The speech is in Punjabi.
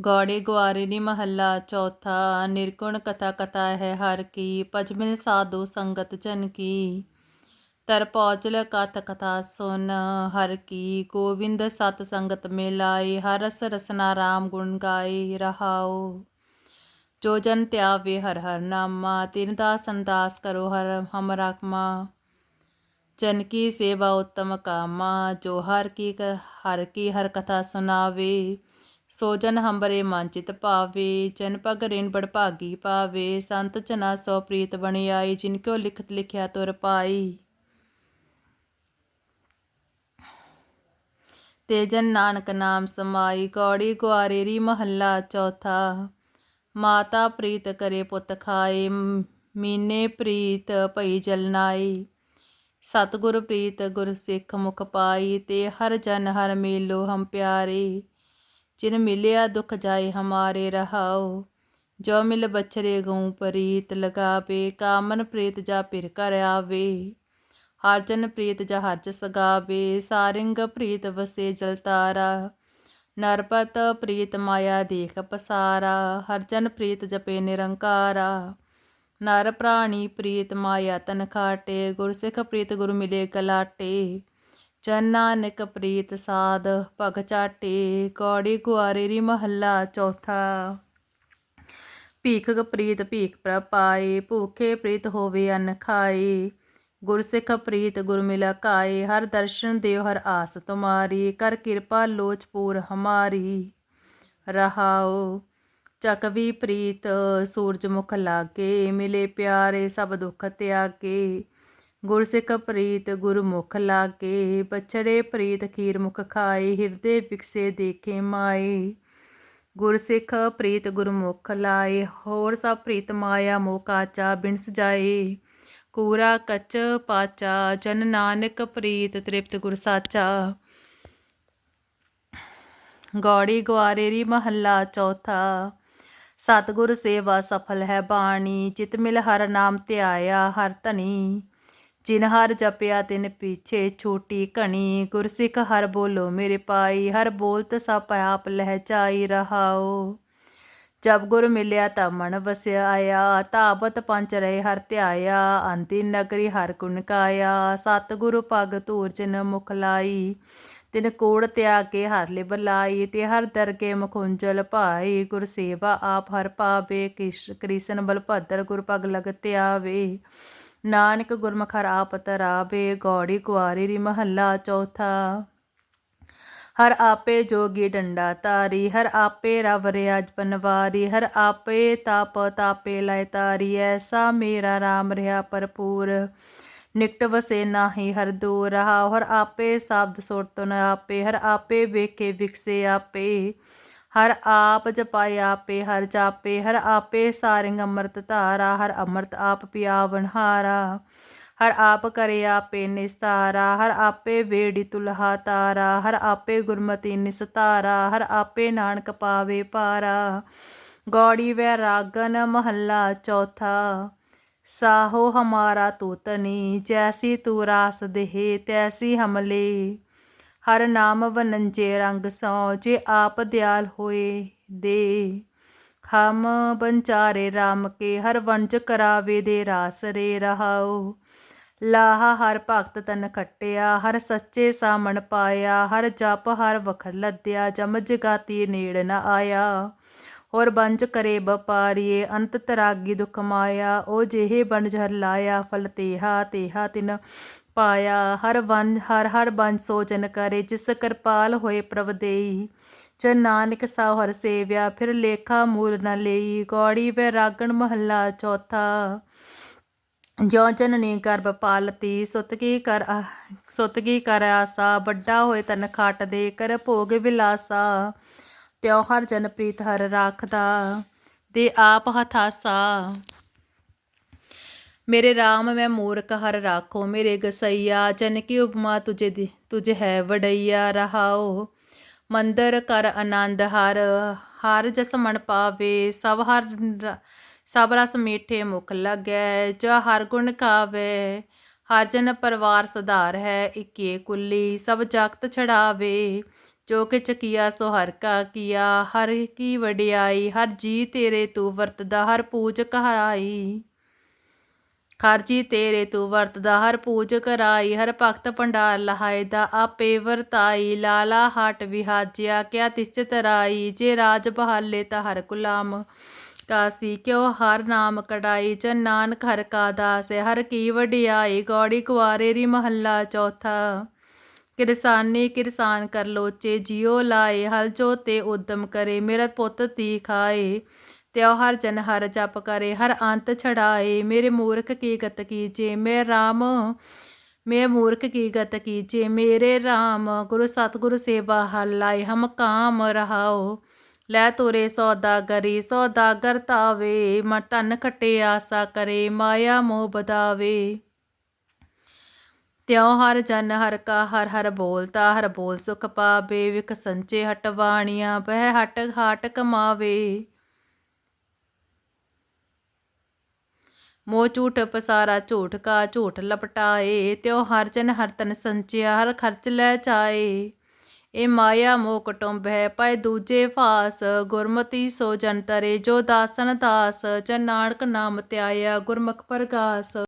ਗੌੜੇ ਗੁਆਰਿਨੀ ਮਹੱਲਾ, ਚੌਥਾ, ਨਿਰਗੁਣ ਕਥਾ ਕਥਾ ਹੈ ਹਰ ਕੀ ਪਜਮਿਲ ਸਾਧੂ ਸੰਗਤ ਜਨ ਕੀ। ਤਰ ਪੌਚਲ ਕਥ ਕਥਾ ਸੁਨ ਹਰ ਕੀ, ਗੋਵਿੰਦ ਸਤ ਸੰਗਤ ਮਿਲਾਏ, ਹਰ ਹਰਸ ਰਸਨਾ ਰਾਮ ਗੁਣ ਗਾਏ ਰਹਾਓ ਜੋ ਜਨ ਧਿਆਵੇ ਹਰ ਹਰ ਨਾਮਾ, ਤਿਨ ਦਾਸ ਅੰਦਾਸ ਕਰੋ ਹਰ ਹਮ ਰਾਖਮਾ। ਜਨ ਕੀ ਸੇਵਾ ਉਤਮ ਕਾਮਾ, ਜੋ ਹਰ ਕੀ ਕ- ਹਰ ਕੀ ਹਰ ਕਥਾ ਸੁਨਾਵੇ। ਸੋਜਨ ਹੰਬਰੇ ਮਨ ਚਿਤ ਭਾਵੇ ਜਨ ਪਗ ਰਿਨ ਬੜ ਭਾਗੀ ਪਾਵੇ ਸੰਤ ਚਨਾ ਸੋ ਪ੍ਰੀਤ ਬਣੀ ਆਈ ਜਿਨ ਕਿਉ ਲਿਖਤ ਲਿਖਿਆ ਤੁਰ ਪਾਈ। ਤੇ ਜਨ ਨਾਨਕ ਨਾਮ ਸਮਾਈ ਗੌੜੀ ਗੁਆਰੇਰੀ ਮਹੱਲਾ ਚੌਥਾ। ਮਾਤਾ ਪ੍ਰੀਤ ਕਰੇ ਪੁੱਤ ਖਾਏ, ਮੀਨੇ ਪ੍ਰੀਤ ਭਈ ਜਲਨਾਈ ਸਤਿਗੁਰ ਪ੍ਰੀਤ ਗੁਰ ਸਿੱਖ ਮੁਖ ਪਾਈ, ਤੇ ਹਰ ਜਨ ਹਰ ਮੇਲੋ ਹਮ ਪਿਆਰੇ। ਜਿਨ ਮਿਲਿਆ ਦੁਖ ਜਾਏ ਹਮਾਰੇ ਰਹਾਓ ਜੋ ਮਿਲ ਬਛਰੇ ਗਉ ਪ੍ਰੀਤ ਲਗਾਵੇ, ਕਾਮਨ ਪ੍ਰੀਤ ਜਾ ਪਿਰ ਕਰ ਆਵੇ। ਹਰਜਨ ਪ੍ਰੀਤ ਜਾ ਹਰਜ ਸਗਾਵੇ ਸਾਰਿੰਗ ਪ੍ਰੀਤ ਵਸੇ ਜਲਤਾਰਾ ਨਰਪਤ ਪ੍ਰੀਤ ਮਾਇਆ ਦੇਖ ਪਸਾਰਾ ਹਰਜਨ ਪ੍ਰੀਤ ਜਪੇ ਨਿਰੰਕਾਰਾ। ਨਰ ਪ੍ਰਾਣੀ ਪ੍ਰੀਤ ਮਾਇਆ ਤਨ ਖਾਟੇ ਗੁਰਸਿੱਖ ਪ੍ਰੀਤ ਗੁਰ ਮਿਲੇ ਗਲਾਟੇ ਜਨ ਨਾਨਕ ਪ੍ਰੀਤ ਸਾਧ, ਭਗ ਚਾਟੇ ਕੌੜੀ ਗੁਆਰੇਰੀ ਮਹੱਲਾ ਚੌਥਾ। ਭੀਖ ਪ੍ਰੀਤ ਭੀਖ ਪ੍ਰਪਾਏ, ਭੂਖੇ ਪ੍ਰੀਤ ਹੋਵੇ ਅੰਨ ਖਾਏ ਗੁਰਸਿੱਖ ਪ੍ਰੀਤ ਗੁਰ ਮਿਲਾ ਕਾਏ, ਹਰ ਦਰਸ਼ਨ ਦਿਓ ਹਰ ਆਸ ਤੁਮਾਰੀ, ਕਰ ਕਿਰਪਾ ਲੋਚ ਪੂਰ ਹਮਾਰੀ। ਰਹਾਓ ਚਕਵੀ ਪ੍ਰੀਤ ਸੂਰਜ ਮੁਖ ਲਾਗੇ, ਮਿਲੇ ਪਿਆਰੇ ਸਭ ਦੁਖ ਤਿਆਗੇ। ਗੁਰਸਿੱਖ ਪ੍ਰੀਤ ਗੁਰਮੁਖ ਲਾਗੇ ਬਛੜੇ ਪ੍ਰੀਤ ਖੀਰ ਮੁਖ ਖਾਏ, ਹਿਰਦੇ ਵਿਕਸੇ ਦੇਖੇ ਮਾਏ। ਗੁਰਸਿੱਖ ਪ੍ਰੀਤ ਗੁਰਮੁਖ ਲਾਏ, ਹੋਰ ਸਭ ਪ੍ਰੀਤ ਮਾਇਆ ਮੋਹ ਕਾਚਾ ਬਿਨ ਜਾਏ। ਕੂਰਾ ਕਚ ਪਾਚਾ, ਜਨ ਨਾਨਕ ਪ੍ਰੀਤ ਤ੍ਰਿਪਤ ਗੁਰ ਸਾਚਾ। ਗੌੜੀ ਗੁਆਰੇਰੀ ਮਹੱਲਾ ਚੌਥਾ। ਸਤਿਗੁਰ ਸੇਵਾ ਸਫਲ ਹੈ ਬਾਣੀ, ਚਿਤ ਮਿਲ ਹਰ ਨਾਮ ਧਿਆਇਆ, ਹਰ ਧਨੀ। ਜਿਨ ਹਰ ਜਪਿਆ ਤਿਨ ਪਿਛੇ, ਛੋਟੀ ਘਣੀ ਗੁਰਸਿੱਖ ਹਰ ਬੋਲੋ ਮੇਰੇ ਪਾਈ ਹਰ ਬੋਲਤ ਸਭ ਆਪ ਲਹਿਚਾਈ ਰਹਾਓ। ਜਬ ਗੁਰ ਮਿਲਿਆ ਤਾਂ ਮਨ ਵਸਿਆ ਆਇਆ ਤਾਬਤ ਪੰਚ ਰਹੇ ਹਰ ਧਿਆਇਆ, ਅੰਤੀ ਨਗਰੀ ਹਰ ਗੁਣ ਕਾਇਆ ਸਤਿਗੁਰੂ ਪਗ ਧੂਰ ਜਿਨ ਮੁਖ ਲਾਈ, ਤਿਨ ਕੋੜ ਤਿਆ ਕੇ ਹਰ ਲਿ ਬਲਾਈ ਤੇ ਹਰ ਦਰਗੇ ਮੁਖੁੰਜਲ ਭਾਈ। ਗੁਰ ਸੇਵਾ ਆਪ ਹਰ ਪਾਵੇ, ਕਿਸ਼ ਕ੍ਰਿਸ਼ਨ ਬਲ ਭਦਰ ਗੁਰ ਪਗ ਲਗ ਧਿਆਵੇ ਨਾਨਕ ਗੁਰਮੁਖ ਹਰ ਆਪ ਤਰਾਵੇ, ਗੌੜੀ ਕੁਆਰੀ ਰੀ ਮਹੱਲਾ ਚੌਥਾ। ਹਰ ਆਪੇ ਜੋਗੀ ਡੰਡਾ ਤਾਰੀ, ਹਰ ਆਪੇ ਰਵ ਰਿਆਜ ਪਨਵਾਰੀ, ਹਰ ਆਪੇ ਤਾਪ ਤਾਪੇ ਲੈ ਤਾਰੀ, ਐਸਾ ਮੇਰਾ RAM ਰਿਹਾ ਭਰਪੂਰ। ਨਿਕਟ ਵਸੇ ਨਾਹੀ ਹਰ ਦੂਰ ਰਹਾ ਹਰ ਆਪੇ ਸ਼ਬਦ ਸੁਰਤਨ ਆਪੇ, ਹਰ ਆਪੇ ਵੇਖੇ ਵਿਕਸੇ ਆਪੇ। ਹਰ ਆਪ ਜਪਾਏ ਆਪੇ, ਹਰ ਜਾਪੇ, ਹਰ ਆਪੇ ਸਾਰਿੰਗ ਅੰਮ੍ਰਿਤ ਧਾਰਾ, ਹਰ ਅੰਮ੍ਰਿਤ ਆਪ ਪਿਆਵਨ ਹਾਰਾ। ਹਰ ਆਪ ਕਰੇ ਆਪੇ ਨਿਸਤਾਰਾ, ਹਰ ਆਪੇ ਵੇੜੀ ਤੁਲਹਾ ਤਾਰਾ, ਹਰ ਆਪੇ ਗੁਰਮਤੀ ਨਿਸਤਾਰਾ, ਹਰ ਆਪੇ ਨਾਨਕ ਪਾਵੇ ਪਾਰਾ। ਗੌੜੀ ਵੈ ਰਾਗਨ ਮਹੱਲਾ ਚੌਥਾ। ਸਾਹੋ ਹਮਾਰਾ ਤੂਤਨੀ, ਜੈਸੀ ਤੂ ਰਾਸ ਦੇਹ, ਤੈਸੀ ਹਮਲੇ। ਹਰ ਨਾਮ ਵਨੰਜੇ ਰੰਗ ਸੋ, ਜੇ ਆਪ ਦਿਆਲ ਹੋਏ ਦੇ। ਹਮ ਬੰਚਾਰੇ RAM ਕੇ, ਹਰ ਵੰਜ ਕਰਾਵੇ ਦੇ ਰਾਸ ਰੇ ਰਹਾਓ ਲਾਹਾ ਹਰ ਭਗਤ ਤਨ ਖੱਟਿਆ, ਹਰ ਸੱਚੇ ਸਾਮਣ ਪਾਇਆ, ਹਰ ਜਪ ਹਰ ਵਖਰ ਲੱਦਿਆ, ਜਮ ਜਗਾਤੀ ਨੇੜ ਨ ਆਇਆ। ਹੋਰ ਬੰਜ ਕਰੇ ਵਪਾਰੀਏ, ਅੰਤ ਤਰਾਗੀ ਦੁਖ ਮਾਇਆ, ਉਹ ਜਿਹੇ ਬਨ ਜਹਰ ਲਾਇਆ, ਫਲ ਤੇਹਾ ਤੇਹਾ ਤਿਨ ਪਾਇਆ, ਹਰ ਵੰਜ ਹਰ ਹਰ ਬੰਜ ਸੋਚਨ ਕਰੇ, ਜਿਸ ਕਿਰਪਾਲ ਹੋਏ ਪ੍ਰਭ ਦੇਈ। ਚ ਨਾਨਕ ਸਾਹੁ ਹਰ ਸੇਵਿਆ, ਫਿਰ ਲੇਖਾ ਮੂਲ ਨ ਲਈ। ਗੌੜੀ ਵੈ ਮਹੱਲਾ ਚੌਥਾ। ਜਿਉ ਜਨਨੀ ਗਰਭ ਪਾਲਤੀ ਸੁਤਗੀ ਕਰ ਸੁਤਗੀ ਕਰ ਆਸਾ। ਵੱਡਾ ਹੋਏ ਤਨ ਖਾਟ ਦੇ, ਕਰ ਭੋਗ ਵਿਲਾਸਾ। ਤਿਉ ਹਰ ਜਨ ਪ੍ਰੀਤ ਹਰ ਰਾਖਦਾ, ਦੇ ਆਪ ਹਥਾਸਾ। ਮੇਰੇ RAM ਮੈਂ ਮੂਰਖ, ਹਰ ਰਾਖੋ, ਮੇਰੇ ਗਸਈਆ, ਜਨ ਕੀ ਉਪਮਾ ਤੁਝੇ ਦੀ, ਤੁਝ ਹੈ ਵਡਈਆ, ਰਹਾਓ। ਮੰਦਰ ਕਰ ਆਨੰਦ, ਹਰ ਹਰ ਜਸ ਮਨ ਪਾਵੇ, ਸਭ ਹਰ ਸਭ ਰਸ ਮੀਠੇ ਮੁਖ ਲੱਗੈ, ਜੋ ਹਰ ਗੁਣ ਕਾਵੇ, ਹਰ ਜਨ ਪਰਿਵਾਰ ਸਧਾਰ ਹੈ, ਇਕੇ ਕੁੱਲੀ, ਸਭ ਜਗਤ ਛੜਾਵੇ ਜੋ ਕਿ ਚਕੀਆ ਸੋ ਹਰ ਕਾ ਕੀਆ, ਹਰ ਕੀ ਵਡਿਆਈ, ਹਰ ਜੀ ਤੇਰੇ ਤੂੰ ਵਰਤਦਾ, ਹਰ ਪੂਜ ਕਹਾਈ। ਹਰ ਜੀ ਤੇਰੇ ਤੂੰ ਵਰਤਦਾ, ਹਰ ਪੂਜ ਕਰਾਈ, ਹਰ ਭਗਤ ਭੰਡਾਰ ਲਹਾਏ ਦਾ, ਆਪੇ ਵਰਤਾਈ, ਲਾਲਾ ਹਟ ਵਿਹਾਜਿਆ, ਕਿਆ ਤਿਸ ਤਰਾਈ, ਜੇ ਰਾਜ ਬਹਾਲੇ ਤਾ ਹਰ ਗੁਲਾਮ ਕਾਸੀ, ਕਿਉ ਹਰ ਨਾਮ ਕਢਾਈ, ਜਨ ਨਾਨਕ ਹਰ ਕਾ ਦਾਸ, ਹਰ ਕੀ ਵਡਿਆਈ, ਗੌੜੀ ਕੁਆਰੇ ਰੀ ਮਹੱਲਾ ਚੌਥਾ। ਕਿਰਸਾਨੀ ਕਿਰਸਾਨ ਕਰ ਲੋਚੇ, ਜਿਉ ਲਾਏ, ਹਲ ਜੋ ਤੇ ਉਦਮ ਕਰੇ, ਮੇਰਾ ਪੁੱਤ ਤੀ ਖਾਏ। ਤਿਉ ਹਰ ਜਨ ਹਰ ਜਪ ਕਰੇ, ਹਰ ਅੰਤ ਛੜਾਏ ਮੇਰੇ ਮੂਰਖ ਕੀ ਗਤ ਕੀਜੇ? ਮੈਂ RAM ਮੈਂ ਮੂਰਖ ਕੀ ਗਤ ਕੀਜੇ? ਮੇਰੇ RAM ਗੁਰੂ ਸਤਿਗੁਰੂ ਸੇਵਾ ਹਲ ਲਾਏ, ਹਮ ਕਾਮ ਰਹਾਓ। ਲੈ ਤੋਰੇ ਸੌਦਾਗਰੀ ਸੌਦਾਗਰ ਤਾਵੇ, ਮਨ ਧਨ ਖਟੇ ਆਸਾ ਕਰੇ, ਮਾਇਆ ਮੋਹ ਬਦਾਵੇ ਤਿਉ ਹਰ ਜਨ ਹਰ ਕਾ, ਹਰ ਹਰ ਬੋਲਤਾ ਹਰ ਬੋਲ ਸੁਖ ਪਾਵੇ, ਵਿਖ ਸੰਚੇ ਹਟਵਾਣੀਆਂ ਬਹਿ ਹਟ ਹਾਟ ਕਮਾਵੇ। ਮੋਹ ਝੂਠ ਪਸਾਰਾ, ਝੂਠ ਕਾ ਝੂਠ ਲਪਟਾਏ ਤਿਉ ਹਰ ਜਨ ਹਰ ਤਨ ਸੰਚਿਆ, ਹਰ ਖਰਚ ਲੈ ਚਾਏ ਇਹ ਮਾਇਆ ਮੋਹ ਕਟੁੰਬ ਹੈ, ਪਏ ਦੂਜੇ ਫਾਸ, ਗੁਰਮਤੀ ਸੋ ਜਨ ਤਰੇ, ਜੋ ਦਾਸਨ ਦਾਸ, ਜਨ ਨਾਨਕ ਨਾਮ ਧਿਆਇਆ ਗੁਰਮੁਖ ਪ੍ਰਗਾਸ।